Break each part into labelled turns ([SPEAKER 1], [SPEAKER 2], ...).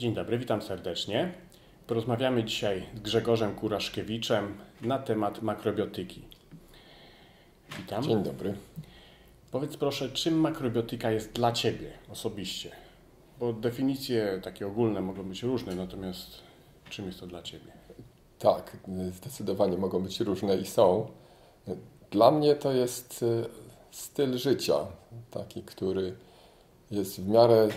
[SPEAKER 1] Dzień dobry, witam serdecznie. Porozmawiamy dzisiaj z Grzegorzem Kuraszkiewiczem na temat makrobiotyki. Witam.
[SPEAKER 2] Dzień dobry.
[SPEAKER 1] Powiedz proszę, czym makrobiotyka jest dla Ciebie osobiście? Bo definicje takie ogólne mogą być różne, natomiast czym jest to dla Ciebie?
[SPEAKER 2] Tak, zdecydowanie mogą być różne i są. Dla mnie to jest y, styl życia, taki, który jest w miarę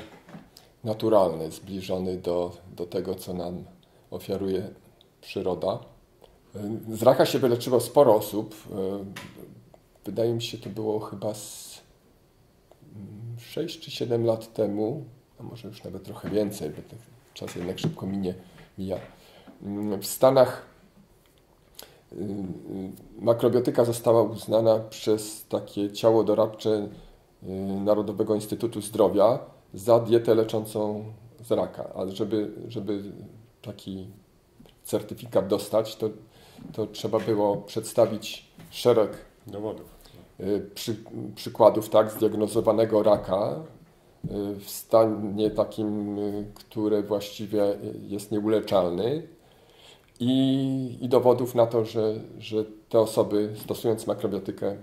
[SPEAKER 2] naturalny, zbliżony do, do tego, co nam ofiaruje przyroda. Z raka się wyleczyło sporo osób. Wydaje mi się, to było chyba z 6 czy 7 lat temu, a może już nawet trochę więcej, bo ten czas jednak szybko minie, mija. W Stanach y, y, makrobiotyka została uznana przez takie ciało doradcze y, Narodowego Instytutu Zdrowia za dietę leczącą z raka. Ale żeby, żeby taki certyfikat dostać, to, to trzeba było przedstawić szereg
[SPEAKER 1] Dowodów.
[SPEAKER 2] przy, przykładów tak, zdiagnozowanego raka w stanie takim, który właściwie jest nieuleczalny i, i dowodów na to, że, że te osoby stosując makrobiotykę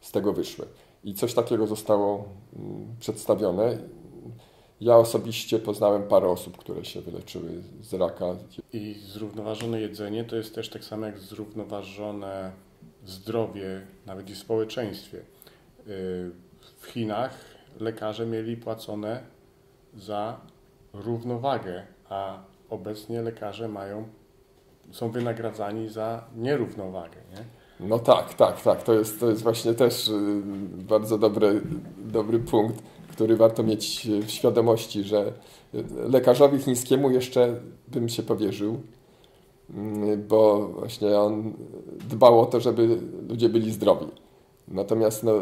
[SPEAKER 2] z tego wyszły. I coś takiego zostało przedstawione. Ja osobiście poznałem parę osób, które się wyleczyły z raka.
[SPEAKER 1] I zrównoważone jedzenie to jest też tak samo jak zrównoważone zdrowie, nawet i w społeczeństwie. W Chinach lekarze mieli płacone za równowagę, a obecnie lekarze mają, są wynagradzani za nierównowagę. Nie?
[SPEAKER 2] No tak, tak, tak. To jest, to jest właśnie też bardzo dobry, dobry punkt, który warto mieć w świadomości, że lekarzowi chińskiemu jeszcze bym się powierzył, bo właśnie on dbał o to, żeby ludzie byli zdrowi. Natomiast no,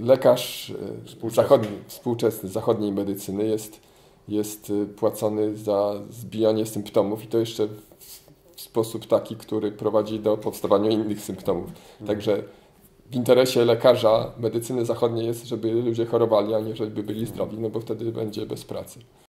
[SPEAKER 2] lekarz
[SPEAKER 1] Współczesny.
[SPEAKER 2] zachodni, współczesny zachodniej medycyny jest, jest płacony za zbijanie symptomów i to jeszcze w sposób taki, który prowadzi do powstawania innych symptomów. Także w interesie lekarza medycyny zachodniej jest, żeby ludzie chorowali, a nie żeby byli zdrowi, no bo wtedy będzie bez pracy.